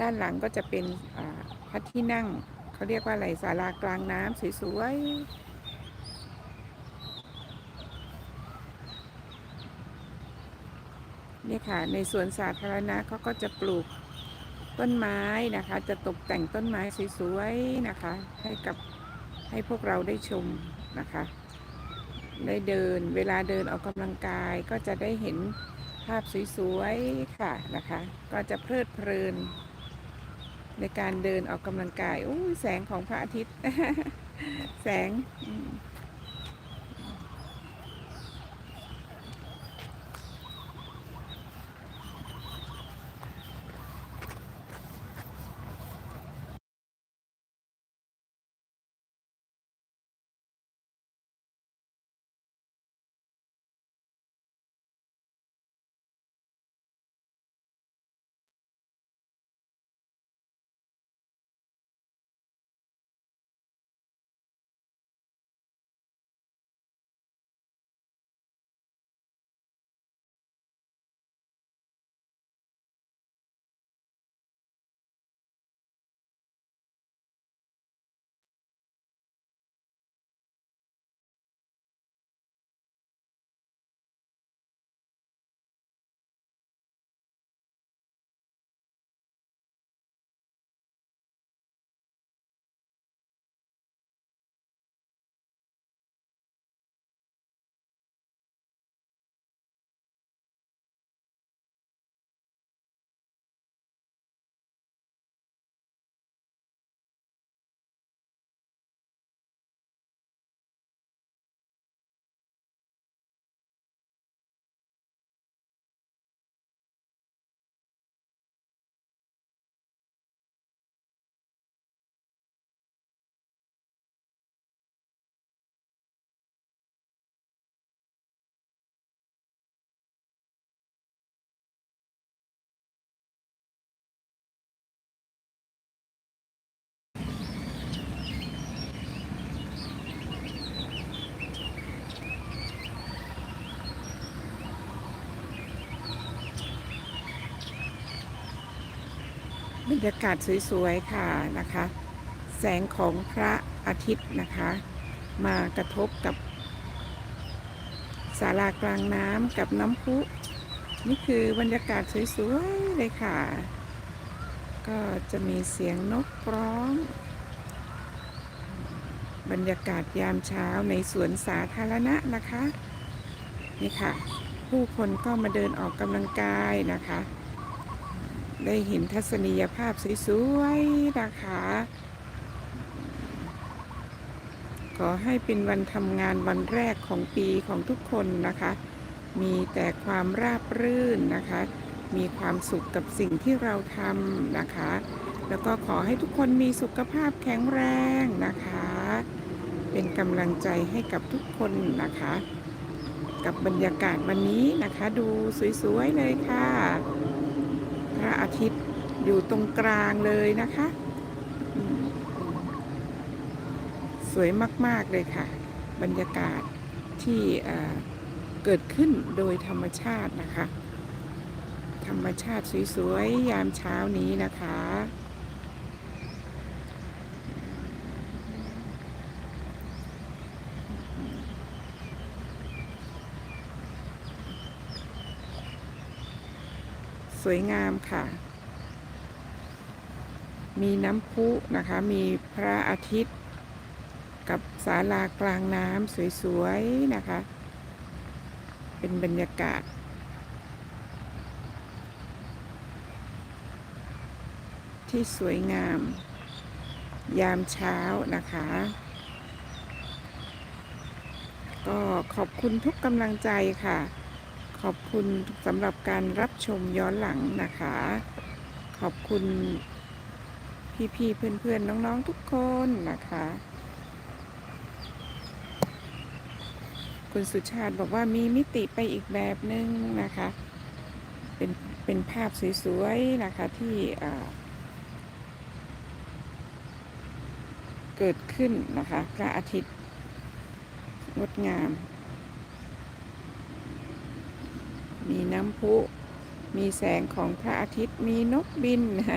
ด้านหลังก็จะเป็นพระที่นั่ง เขาเรียกว่าอะไรศาลากลางน้ำสวยๆนี่ค่ะ ในสวนสาธารณะเขาก็จะปลูกต้นไม้นะคะ จะตกแต่งต้นไม้สวยๆนะคะ ให้กับให้พวกเราได้ชมนะคะได้เดินเวลาเดินออกกำลังกายก็จะได้เห็นภาพสวยๆค่ะนะคะ ก็จะเพลิดเพลิน ในการเดินออกกำลังกาย อู้แสงของพระอาทิตย์ แสง บรรยากาศสวยๆค่ะนะคะ แสงของพระอาทิตย์นะคะ มากระทบกับศาลากลางน้ำกับน้ำพุนี่คือบรรยากาศสวยๆเลยค่ะ ก็จะมีเสียงนกร้อง บรรยากาศยามเช้าในสวนสาธารณะนะคะ นี่ค่ะ ผู้คนก็มาเดินออกกำลังกายนะคะ ได้เห็นทัศนียภาพสวยๆนะคะ ขอให้เป็นวันทำงานวันแรกของปีของทุกคนนะคะ มีแต่ความราบรื่นนะคะ มีความสุขกับสิ่งที่เราทำนะคะ แล้วก็ขอให้ทุกคนมีสุขภาพแข็งแรงนะคะ เป็นกำลังใจให้กับทุกคนนะคะ กับบรรยากาศวันนี้นะคะ ดูสวยๆเลยค่ะ พระอาทิตย์อยู่ตรงกลางเลยนะคะ สวยมาก ๆ เลยค่ะ บรรยากาศที่เกิดขึ้นโดยธรรมชาตินะคะ ธรรมชาติสวย ๆ ยามเช้านี้นะคะ สวยงามค่ะ มีน้ำพุนะคะ มีพระอาทิตย์ กับศาลากลางน้ำสวยๆนะคะ เป็นบรรยากาศที่สวยงาม ยามเช้านะคะ ก็ขอบคุณทุกกำลังใจค่ะ ขอบคุณสำหรับการรับชมย้อนหลังนะคะ ขอบคุณพี่ๆเพื่อนๆน้องๆทุกคนนะคะ คุณสุชาติบอกว่ามีมิติไปอีกแบบนึงนะคะ เป็นเป็นภาพสวยๆนะคะที่เกิดขึ้นนะคะพระอาทิตย์งดงาม มีน้ำพุ มีแสงของพระอาทิตย์ มีนกบินนะ